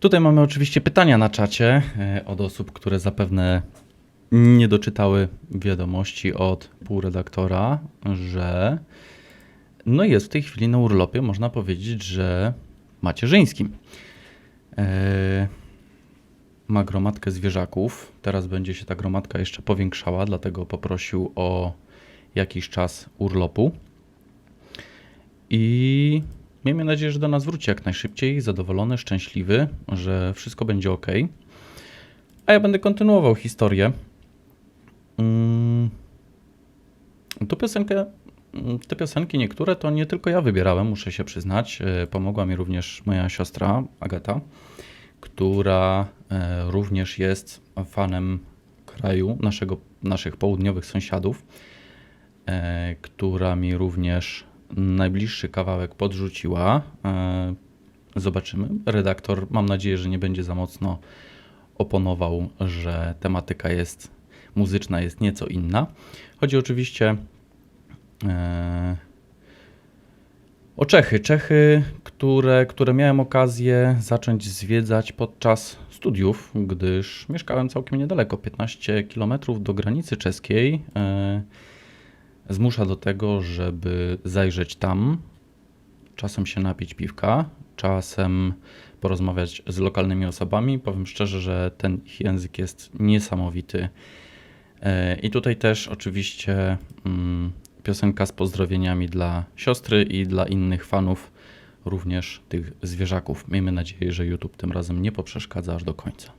Tutaj mamy oczywiście pytania na czacie e, od osób, które zapewne nie doczytały wiadomości od półredaktora, że no jest w tej chwili na urlopie, można powiedzieć, że macierzyńskim. E, ma gromadkę zwierzaków. Teraz będzie się ta gromadka jeszcze powiększała, dlatego poprosił o jakiś czas urlopu. I miejmy nadzieję, że do nas wróci jak najszybciej, zadowolony, szczęśliwy, że wszystko będzie ok. A ja będę kontynuował historię. Mm, Tu piosenkę, mm, te piosenki niektóre to nie tylko ja wybierałem, muszę się przyznać. E, Pomogła mi również moja siostra Agata, która e, również jest fanem kraju, naszego, naszych południowych sąsiadów, e, która mi również najbliższy kawałek podrzuciła. E, Zobaczymy. Redaktor, mam nadzieję, że nie będzie za mocno oponował, że tematyka jest muzyczna, jest nieco inna. Chodzi oczywiście e, o Czechy. Czechy, które, które miałem okazję zacząć zwiedzać podczas studiów, gdyż mieszkałem całkiem niedaleko, 15 km do granicy czeskiej. Zmusza do tego, żeby zajrzeć tam, czasem się napić piwka, czasem porozmawiać z lokalnymi osobami. Powiem szczerze, że ten ich język jest niesamowity. E, I tutaj też oczywiście mm, piosenka z pozdrowieniami dla siostry i dla innych fanów, również tych zwierzaków. Miejmy nadzieję, że YouTube tym razem nie poprzeszkadza aż do końca.